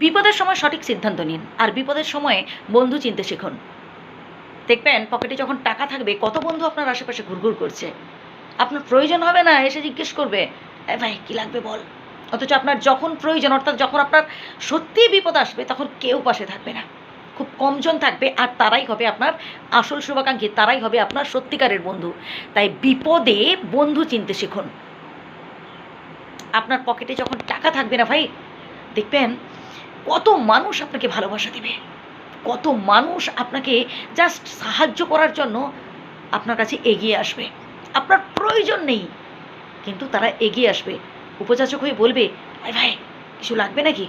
বিপদের সময় সঠিক সিদ্ধান্ত নিন, আর বিপদের সময়ে বন্ধু চিনতে শিখুন। দেখবেন পকেটে যখন টাকা থাকবে, কত বন্ধু আপনার আশেপাশে ঘুরঘুর করছে। আপনার প্রয়োজন হবে না, এসে জিজ্ঞেস করবে ভাই, কী লাগবে বল? অথচ আপনার যখন প্রয়োজন, অর্থাৎ যখন আপনার সত্যিই বিপদ আসবে, তখন কেউ পাশে থাকবে না। খুব কমজন থাকবে, আর তারাই হবে আপনার আসল শুভাকাঙ্ক্ষী, তারাই হবে আপনার সত্যিকারের বন্ধু। তাই বিপদে বন্ধু চিনতে শিখুন। আপনার পকেটে যখন টাকা থাকবে না ভাই, দেখবেন কত মানুষ আপনাকে ভালোবাসা দেবে? কত মানুষ আপনাকে জাস্ট সাহায্য করার জন্য আপনার কাছে এগিয়ে আসবে। আপনার প্রয়োজন নেই, কিন্তু তারা এগিয়ে আসবে। উপযাচক হয়ে বলবে আরে ভাই, কিছু লাগবে নাকি?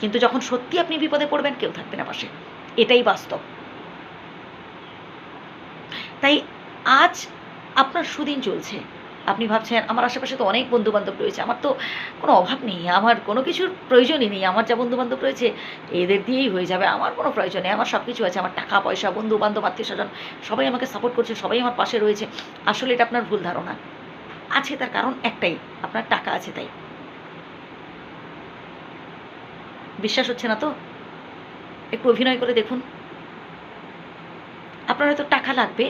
কিন্তু যখন সত্যি আপনি বিপদে পড়বেন, কেউ থাকবে না পাশে। এটাই বাস্তব। তাই আজ আপনার সুদিন চলছে। আপনি ভাবছেন, আমার আশেপাশে তো অনেক বন্ধু বান্ধব রয়েছে, আমার তো কোনো অভাব নেই, আমার কোনো কিছুর প্রয়োজনই নেই, আমার যা বন্ধু বান্ধব রয়েছে, এদের দিয়েই হয়ে যাবে, আমার কোনো প্রয়োজন নেই, আমার সব কিছু আছে, আমার টাকা পয়সা বন্ধু বান্ধব আত্মীয় স্বজন সবাই আমাকে সাপোর্ট করছে, সবাই আমার পাশে রয়েছে, আসলে এটা আপনার ভুল ধারণা। আছে তার কারণ একটাই, আপনার টাকা আছে তাই। বিশ্বাস হচ্ছে না তো? একটু অভিনয় করে দেখুন। আপনার হয়তো টাকা লাগবে,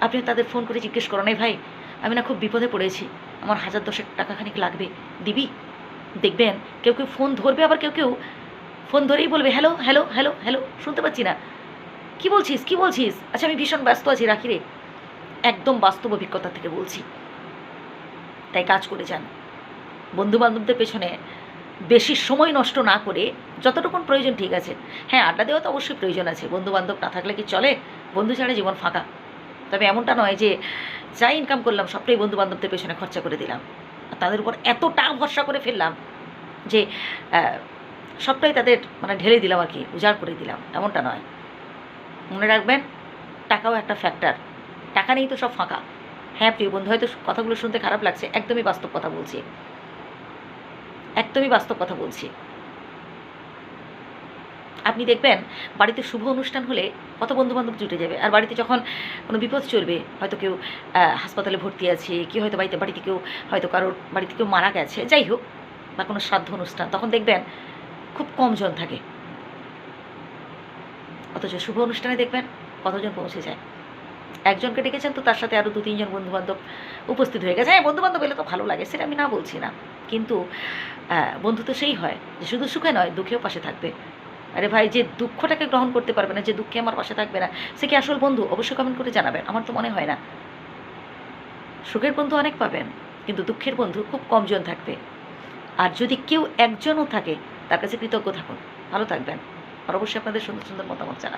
আপনি তাদের ফোন করে জিজ্ঞেস করো, নাই ভাই আমি না খুব বিপদে পড়েছি। আমার হাজার দশেক টাকা খানিক লাগবে। দিবি? দেখবেন, কেউ কেউ ফোন ধরবে, আবার কেউ কেউ ফোন ধরেই বলবে, হ্যালো হ্যালো হ্যালো হ্যালো। শুনতে পাচ্ছি না। কি বলছিস কি বলছিস? আচ্ছা আমি ভীষণ ব্যস্ত আছি, রাখি রে। একদম বাস্তব অভিজ্ঞতা থেকে বলছি। তাই কাজ করে যান। বন্ধু বান্ধবদের পেছনে বেশি সময় নষ্ট না করে যতটুকুন প্রয়োজন ঠিক আছে। হ্যাঁ আড্ডা দেওয়া তো অবশ্যই প্রয়োজন আছে। বন্ধু বান্ধব না থাকলে কি চলে? বন্ধু ছাড়া জীবন ফাঁকা। তবে এমনটা নয় যে যা ইনকাম করলাম সবটাই বন্ধু বান্ধবদের পেছনে খরচা করে দিলাম। তাদের উপর এতটা ভরসা করে ফেললাম যে সবটাই তাদের মানে ঢেলে দিলাম আর কি, উজাড় করে দিলাম। এমনটা নয়। মনে রাখবেন, টাকাও একটা ফ্যাক্টর টাকা নেই তো সব ফাঁকা। হ্যাঁ প্রিয় বন্ধু, হয়তো কথাগুলো শুনতে খারাপ লাগছে, একদমই বাস্তব কথা বলছি। একদমই বাস্তব কথা বলছি। আপনি দেখবেন বাড়িতে শুভ অনুষ্ঠান হলে কত বন্ধু বান্ধব জুটে যাবে। আর বাড়িতে যখন কোনো বিপদ চলবে, হয়তো কেউ হাসপাতালে ভর্তি আছে, কেউ হয়তো বাড়িতে বাড়িতে কেউ, হয়তো কারোর বাড়িতে কেউ মারা গেছে, যাই হোক, বা কোনো শ্রাদ্ধ অনুষ্ঠান, তখন দেখবেন খুব কম জন থাকে। অথচ শুভ অনুষ্ঠানে দেখবেন কতজন পৌঁছে যায়। একজনকে ডেকেছেন তো তার সাথে আরও দু তিনজন বন্ধু বান্ধব উপস্থিত হয়ে গেছে। হ্যাঁ বন্ধু বান্ধব এলে তো ভালো লাগে, সেটা আমি না বলছি না। কিন্তু বন্ধু তো সেই হয় যে শুধু সুখে নয়, দুঃখেও পাশে থাকবে। আরে ভাই, যে দুঃখটাকে গ্রহণ করতে পারবে না, যে দুঃখে আমার পাশে থাকবে না, সে কি আসল বন্ধু? অবশ্যই কমেন্ট করে জানাবেন, আমার তো মনে হয় না। সুখের বন্ধু অনেক পাবেন, কিন্তু দুঃখের বন্ধু খুব কমজন থাকবে। আর যদি কেউ একজনও থাকে, তার কাছে কৃতজ্ঞ থাকুন। ভালো থাকবেন। আর অবশ্যই আপনাদের সুন্দর সুন্দর মতামত জানাবেন।